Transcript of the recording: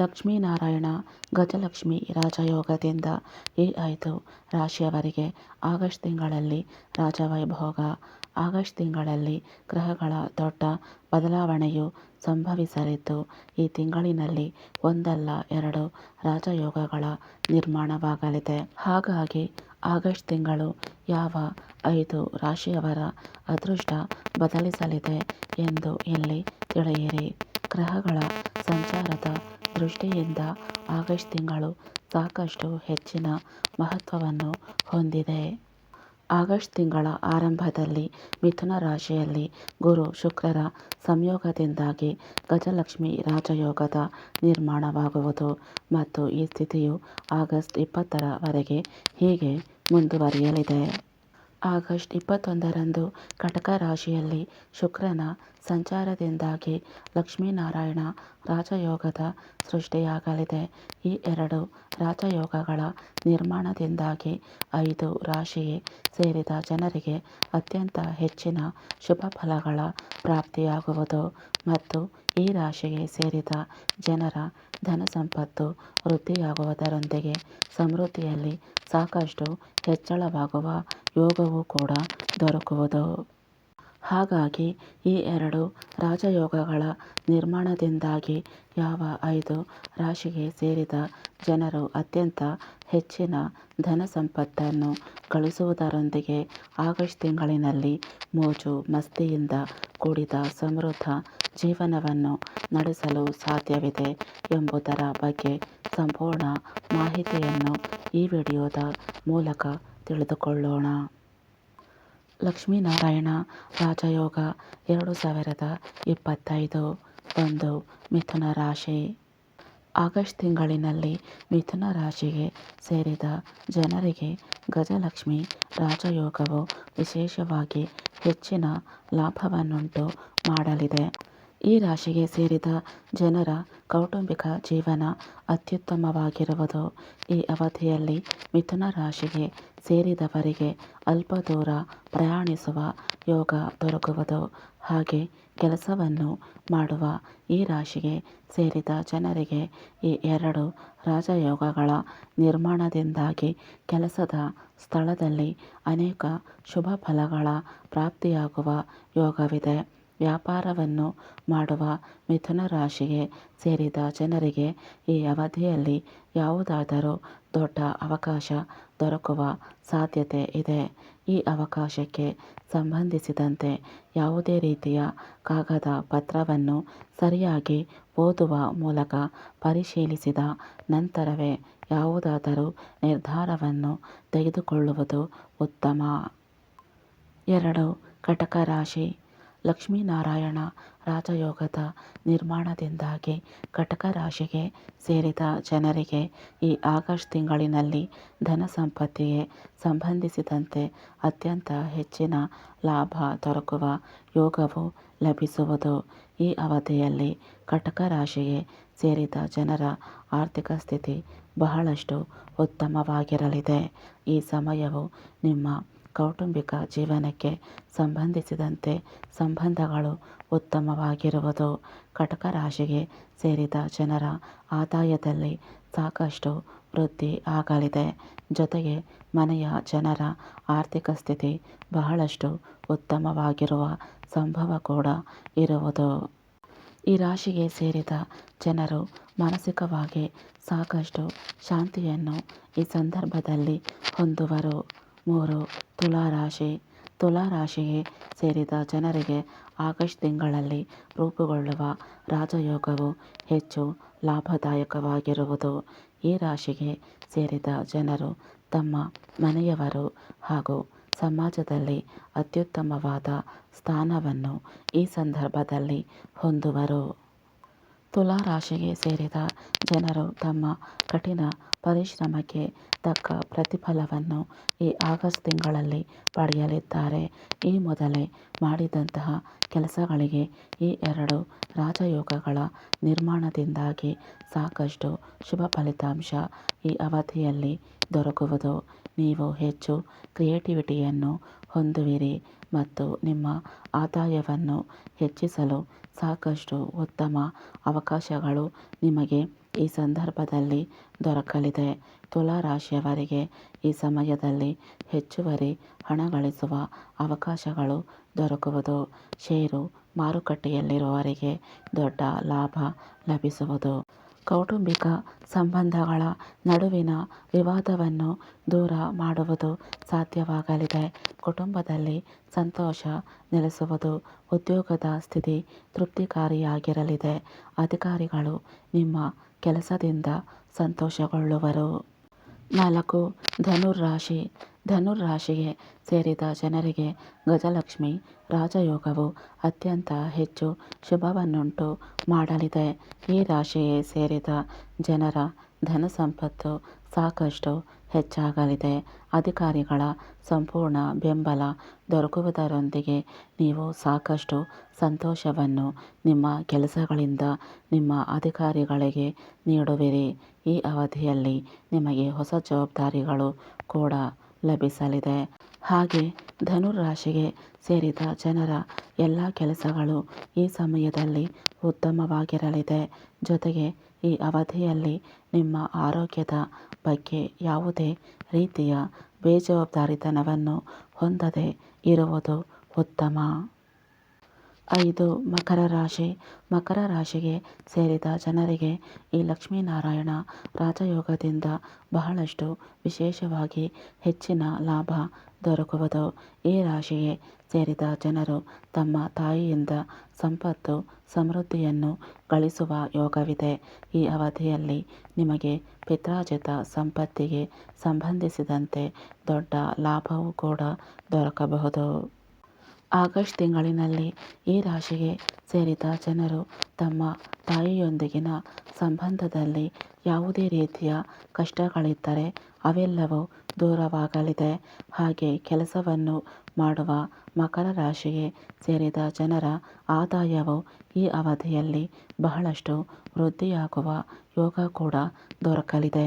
ಲಕ್ಷ್ಮೀನಾರಾಯಣ ಗಜಲಕ್ಷ್ಮಿ ರಾಜಯೋಗದಿಂದ ಈ ಐದು ರಾಶಿಯವರಿಗೆ ಆಗಸ್ಟ್ ತಿಂಗಳಲ್ಲಿ ರಾಜವೈಭೋಗ, ಆಗಸ್ಟ್ ತಿಂಗಳಲ್ಲಿ ಗ್ರಹಗಳ ದೊಡ್ಡ ಬದಲಾವಣೆಯು ಸಂಭವಿಸಲಿದ್ದು, ಈ ತಿಂಗಳಿನಲ್ಲಿ ಒಂದಲ್ಲ ಎರಡು ರಾಜಯೋಗಗಳ ನಿರ್ಮಾಣವಾಗಲಿದೆ. ಹಾಗಾಗಿ ಆಗಸ್ಟ್ ತಿಂಗಳು ಯಾವ ಐದು ರಾಶಿಯವರ ಅದೃಷ್ಟ ಬದಲಿಸಲಿದೆ ಎಂದು ಇಲ್ಲಿ ತಿಳಿಯಿರಿ. ಗ್ರಹಗಳ ಸಂಚಾರದ ದೃಷ್ಟಿಯಿಂದ ಆಗಸ್ಟ್ ತಿಂಗಳು ಸಾಕಷ್ಟು ಹೆಚ್ಚಿನ ಮಹತ್ವವನ್ನು ಹೊಂದಿದೆ. ಆಗಸ್ಟ್ ತಿಂಗಳ ಆರಂಭದಲ್ಲಿ ಮಿಥುನ ರಾಶಿಯಲ್ಲಿ ಗುರು ಶುಕ್ರರ ಸಂಯೋಗದಿಂದಾಗಿ ಗಜಲಕ್ಷ್ಮಿ ರಾಜಯೋಗದ ನಿರ್ಮಾಣವಾಗುವುದು ಮತ್ತು ಈ ಸ್ಥಿತಿಯು ಆಗಸ್ಟ್ ಇಪ್ಪತ್ತರವರೆಗೆ ಹೀಗೆ ಮುಂದುವರಿಯಲಿದೆ. ಆಗಸ್ಟ್ ಇಪ್ಪತ್ತೊಂದರಂದು ಕಟಕ ರಾಶಿಯಲ್ಲಿ ಶುಕ್ರನ ಸಂಚಾರದಿಂದಾಗಿ ಲಕ್ಷ್ಮೀನಾರಾಯಣ ರಾಜಯೋಗದ ಸೃಷ್ಟಿಯಾಗಲಿದೆ. ಈ ಎರಡು ರಾಜಯೋಗಗಳ ನಿರ್ಮಾಣದಿಂದಾಗಿ ಐದು ರಾಶಿಗೆ ಸೇರಿದ ಜನರಿಗೆ ಅತ್ಯಂತ ಹೆಚ್ಚಿನ ಶುಭ ಫಲಗಳ ಪ್ರಾಪ್ತಿಯಾಗುವುದು ಮತ್ತು ಈ ರಾಶಿಗೆ ಸೇರಿದ ಜನರ ಧನ ಸಂಪತ್ತು ವೃದ್ಧಿಯಾಗುವುದರೊಂದಿಗೆ ಸಮೃದ್ಧಿಯಲ್ಲಿ ಸಾಕಷ್ಟು ಹೆಚ್ಚಳವಾಗುವ ಯೋಗವೂ ಕೂಡ ದೊರಕುವುದು. ಹಾಗಾಗಿ ಈ ಎರಡು ರಾಜಯೋಗಗಳ ನಿರ್ಮಾಣದಿಂದಾಗಿ ಯಾವ ಐದು ರಾಶಿಗೆ ಸೇರಿದ ಜನರು ಅತ್ಯಂತ ಹೆಚ್ಚಿನ ಧನ ಸಂಪತ್ತನ್ನು ಗಳಿಸುವುದರೊಂದಿಗೆ ಆಗಸ್ಟ್ ತಿಂಗಳಿನಲ್ಲಿ ಮೋಜು ಮಸ್ತಿಯಿಂದ ಕೂಡಿದ ಸಮೃದ್ಧ ಜೀವನವನ್ನು ನಡೆಸಲು ಸಾಧ್ಯವಿದೆ ಎಂಬುದರ ಬಗ್ಗೆ ಸಂಪೂರ್ಣ ಮಾಹಿತಿಯನ್ನು ಈ ವಿಡಿಯೋದ ಮೂಲಕ ತಿಳಿದುಕೊಳ್ಳೋಣ. ಲಕ್ಷ್ಮೀನಾರಾಯಣ ರಾಜಯೋಗ ಎರಡು ಸಾವಿರದ ಇಪ್ಪತ್ತೈದು ಒಂದು ಮಿಥುನ ರಾಶಿ. ಆಗಸ್ಟ್ ತಿಂಗಳಿನಲ್ಲಿ ಮಿಥುನ ರಾಶಿಗೆ ಸೇರಿದ ಜನರಿಗೆ ಗಜಲಕ್ಷ್ಮಿ ರಾಜಯೋಗವು ವಿಶೇಷವಾಗಿ ಹೆಚ್ಚಿನ ಲಾಭವನ್ನುಂಟು ಮಾಡಲಿದೆ. ಈ ರಾಶಿಗೆ ಸೇರಿದ ಜನರ ಕೌಟುಂಬಿಕ ಜೀವನ ಅತ್ಯುತ್ತಮವಾಗಿರುವುದು ಈ ಅವಧಿಯಲ್ಲಿ ಮಿಥುನ ರಾಶಿಗೆ ಸೇರಿದವರಿಗೆ ಅಲ್ಪ ದೂರ ಪ್ರಯಾಣಿಸುವ ಯೋಗ ದೊರಕುವುದು. ಹಾಗೆ ಕೆಲಸವನ್ನು ಮಾಡುವ ಈ ರಾಶಿಗೆ ಸೇರಿದ ಜನರಿಗೆ ಈ ಎರಡು ರಾಜಯೋಗಗಳ ನಿರ್ಮಾಣದಿಂದಾಗಿ ಕೆಲಸದ ಸ್ಥಳದಲ್ಲಿ ಅನೇಕ ಶುಭ ಫಲಗಳ ಪ್ರಾಪ್ತಿಯಾಗುವ ಯೋಗವಿದೆ. ವ್ಯಾಪಾರವನ್ನು ಮಾಡುವ ಮಿಥುನ ರಾಶಿಗೆ ಸೇರಿದ ಜನರಿಗೆ ಈ ಅವಧಿಯಲ್ಲಿ ಯಾವುದಾದರೂ ದೊಡ್ಡ ಅವಕಾಶ ದೊರಕುವ ಸಾಧ್ಯತೆ ಇದೆ. ಈ ಅವಕಾಶಕ್ಕೆ ಸಂಬಂಧಿಸಿದಂತೆ ಯಾವುದೇ ರೀತಿಯ ಕಾಗದ ಪತ್ರವನ್ನು ಸರಿಯಾಗಿ ಓದುವ ಮೂಲಕ ಪರಿಶೀಲಿಸಿದ ನಂತರವೇ ಯಾವುದಾದರೂ ನಿರ್ಧಾರವನ್ನು ತೆಗೆದುಕೊಳ್ಳುವುದು ಉತ್ತಮ. ಎರಡು, ಕಟಕ ರಾಶಿ. ಲಕ್ಷ್ಮೀನಾರಾಯಣ ರಾಜಯೋಗದ ನಿರ್ಮಾಣದಿಂದಾಗಿ ಕಟಕ ರಾಶಿಗೆ ಸೇರಿದ ಜನರಿಗೆ ಈ ಆಗಸ್ಟ್ ತಿಂಗಳಿನಲ್ಲಿ ಧನ ಸಂಪತ್ತಿಗೆ ಸಂಬಂಧಿಸಿದಂತೆ ಅತ್ಯಂತ ಹೆಚ್ಚಿನ ಲಾಭ ದೊರಕುವ ಯೋಗವು ಲಭಿಸುವುದು ಈ ಅವಧಿಯಲ್ಲಿ ಕಟಕ ರಾಶಿಗೆ ಸೇರಿದ ಜನರ ಆರ್ಥಿಕ ಸ್ಥಿತಿ ಬಹಳಷ್ಟು ಉತ್ತಮವಾಗಿರಲಿದೆ. ಈ ಸಮಯವು ನಿಮ್ಮ ಕೌಟುಂಬಿಕ ಜೀವನಕ್ಕೆ ಸಂಬಂಧಿಸಿದಂತೆ ಸಂಬಂಧಗಳು ಉತ್ತಮವಾಗಿರುವುದು. ಕಟಕ ರಾಶಿಗೆ ಸೇರಿದ ಜನರ ಆದಾಯದಲ್ಲಿ ಸಾಕಷ್ಟು ವೃದ್ಧಿ ಆಗಲಿದೆ. ಜೊತೆಗೆ ಮನೆಯ ಜನರ ಆರ್ಥಿಕ ಸ್ಥಿತಿ ಬಹಳಷ್ಟು ಉತ್ತಮವಾಗಿರುವ ಸಂಭವ ಕೂಡ ಇರುವುದು. ಈ ರಾಶಿಗೆ ಸೇರಿದ ಜನರು ಮಾನಸಿಕವಾಗಿ ಸಾಕಷ್ಟು ಶಾಂತಿಯನ್ನು ಈ ಸಂದರ್ಭದಲ್ಲಿ ಹೊಂದುವರು. ಮೂರು ತುಲಾ ರಾಶಿ ತುಲಾ ರಾಶಿಗೆ ಸೇರಿದ ಜನರಿಗೆ ಆಗಸ್ಟ್ ತಿಂಗಳಲ್ಲಿ ರೂಪುಗೊಳ್ಳುವ ರಾಜಯೋಗವು ಹೆಚ್ಚು ಲಾಭದಾಯಕವಾಗಿರುವುದು. ಈ ರಾಶಿಗೆ ಸೇರಿದ ಜನರು ತಮ್ಮ ಮನೆಯವರು ಹಾಗೂ ಸಮಾಜದಲ್ಲಿ ಅತ್ಯುತ್ತಮವಾದ ಸ್ಥಾನವನ್ನು ಈ ಸಂದರ್ಭದಲ್ಲಿ ಹೊಂದುವರು. ತುಲಾ ರಾಶಿಗೆ ಸೇರಿದ ಜನರು ತಮ್ಮ ಕಠಿಣ ಪರಿಶ್ರಮಕ್ಕೆ ತಕ್ಕ ಪ್ರತಿಫಲವನ್ನು ಈ ಆಗಸ್ಟ್ ತಿಂಗಳಲ್ಲಿ ಪಡೆಯಲಿದ್ದಾರೆ. ಈ ಮೊದಲೇ ಮಾಡಿದಂತಹ ಕೆಲಸಗಳಿಗೆ ಈ ಎರಡು ರಾಜಯೋಗಗಳ ನಿರ್ಮಾಣದಿಂದಾಗಿ ಸಾಕಷ್ಟು ಶುಭ ಫಲಿತಾಂಶ ಈ ಅವಧಿಯಲ್ಲಿ ದೊರಕುವುದು. ನೀವು ಹೆಚ್ಚು ಕ್ರಿಯೇಟಿವಿಟಿಯನ್ನು ಹೊಂದುವಿರಿ ಮತ್ತು ನಿಮ್ಮ ಆದಾಯವನ್ನು ಹೆಚ್ಚಿಸಲು ಸಾಕಷ್ಟು ಉತ್ತಮ ಅವಕಾಶಗಳು ನಿಮಗೆ ಈ ಸಂದರ್ಭದಲ್ಲಿ ದೊರಕಲಿದೆ. ತುಲಾ ರಾಶಿಯವರಿಗೆ ಈ ಸಮಯದಲ್ಲಿ ಹೆಚ್ಚುವರಿ ಹಣ ಗಳಿಸುವ ಅವಕಾಶಗಳು ದೊರಕುವುದು. ಷೇರು ಮಾರುಕಟ್ಟೆಯಲ್ಲಿರುವವರಿಗೆ ದೊಡ್ಡ ಲಾಭ ಲಭಿಸುವುದು. ಕೌಟುಂಬಿಕ ಸಂಬಂಧಗಳ ನಡುವಿನ ವಿವಾದವನ್ನು ದೂರ ಮಾಡುವುದು ಸಾಧ್ಯವಾಗಲಿದೆ. ಕುಟುಂಬದಲ್ಲಿ ಸಂತೋಷ ನೆಲೆಸುವುದು ಉದ್ಯೋಗದ ಸ್ಥಿತಿ ತೃಪ್ತಿಕಾರಿಯಾಗಿರಲಿದೆ. ಅಧಿಕಾರಿಗಳು ನಿಮ್ಮ ಕೆಲಸದಿಂದ ಸಂತೋಷಗೊಳ್ಳುವರು. ನಾಲ್ಕು ಧನುರ್ರಾಶಿ. ಧನುರ್ರಾಶಿಗೆ ಸೇರಿದ ಜನರಿಗೆ ಗಜಲಕ್ಷ್ಮಿ ರಾಜಯೋಗವು ಅತ್ಯಂತ ಹೆಚ್ಚು ಶುಭವನ್ನುಂಟು ಮಾಡಲಿದೆ. ಈ ರಾಶಿಗೆ ಸೇರಿದ ಜನರ ಧನ ಸಂಪತ್ತು ಸಾಕಷ್ಟು ಹೆಚ್ಚಾಗಲಿದೆ. ಅಧಿಕಾರಿಗಳ ಸಂಪೂರ್ಣ ಬೆಂಬಲ ದೊರಕುವುದರೊಂದಿಗೆ ನೀವು ಸಾಕಷ್ಟು ಸಂತೋಷವನ್ನು ನಿಮ್ಮ ಕೆಲಸಗಳಿಂದ ನಿಮ್ಮ ಅಧಿಕಾರಿಗಳಿಗೆ ನೀಡುವಿರಿ. ಈ ಅವಧಿಯಲ್ಲಿ ನಿಮಗೆ ಹೊಸ ಜವಾಬ್ದಾರಿಗಳು ಕೂಡ ಲಭಿಸಲಿದೆ. ಹಾಗೆ ಧನುರಾಶಿಗೆ ಸೇರಿದ ಜನರ ಎಲ್ಲ ಕೆಲಸಗಳು ಈ ಸಮಯದಲ್ಲಿ ಉತ್ತಮವಾಗಿರಲಿದೆ. ಜೊತೆಗೆ ಈ ಅವಧಿಯಲ್ಲಿ ನಿಮ್ಮ ಆರೋಗ್ಯದ ಬಗ್ಗೆ ಯಾವುದೇ ರೀತಿಯ ಬೇಜವಾಬ್ದಾರಿತನವನ್ನು ಹೊಂದದೆ ಇರುವುದು ಉತ್ತಮ. ಐದು ಮಕರ ರಾಶಿ. ಮಕರ ರಾಶಿಗೆ ಸೇರಿದ ಜನರಿಗೆ ಈ ಲಕ್ಷ್ಮೀನಾರಾಯಣ ರಾಜಯೋಗದಿಂದ ಬಹಳಷ್ಟು ವಿಶೇಷವಾಗಿ ಹೆಚ್ಚಿನ ಲಾಭ ದೊರಕುವುದು. ಈ ರಾಶಿಗೆ ಸೇರಿದ ಜನರು ತಮ್ಮ ತಾಯಿಯಿಂದ ಸಂಪತ್ತು, ಸಮೃದ್ಧಿಯನ್ನು ಗಳಿಸುವ ಯೋಗವಿದೆ. ಈ ಅವಧಿಯಲ್ಲಿ ನಿಮಗೆ ಪಿತ್ರಾಜಿತ ಸಂಪತ್ತಿಗೆ ಸಂಬಂಧಿಸಿದಂತೆ ದೊಡ್ಡ ಲಾಭವೂ ಕೂಡ ದೊರಕಬಹುದು. ಆಗಸ್ಟ್ ತಿಂಗಳಿನಲ್ಲಿ ಈ ರಾಶಿಗೆ ಸೇರಿದ ಜನರು ತಮ್ಮ ತಾಯಿಯೊಂದಿಗಿನ ಸಂಬಂಧದಲ್ಲಿ ಯಾವುದೇ ರೀತಿಯ ಕಷ್ಟಗಳಿದ್ದರೆ ಅವೆಲ್ಲವೂ ದೂರವಾಗಲಿದೆ. ಹಾಗೆ ಕೆಲಸವನ್ನು ಮಾಡುವ ಮಕರ ರಾಶಿಗೆ ಸೇರಿದ ಜನರ ಆದಾಯವು ಈ ಅವಧಿಯಲ್ಲಿ ಬಹಳಷ್ಟು ವೃದ್ಧಿಯಾಗುವ ಯೋಗ ಕೂಡ ದೊರಕಲಿದೆ.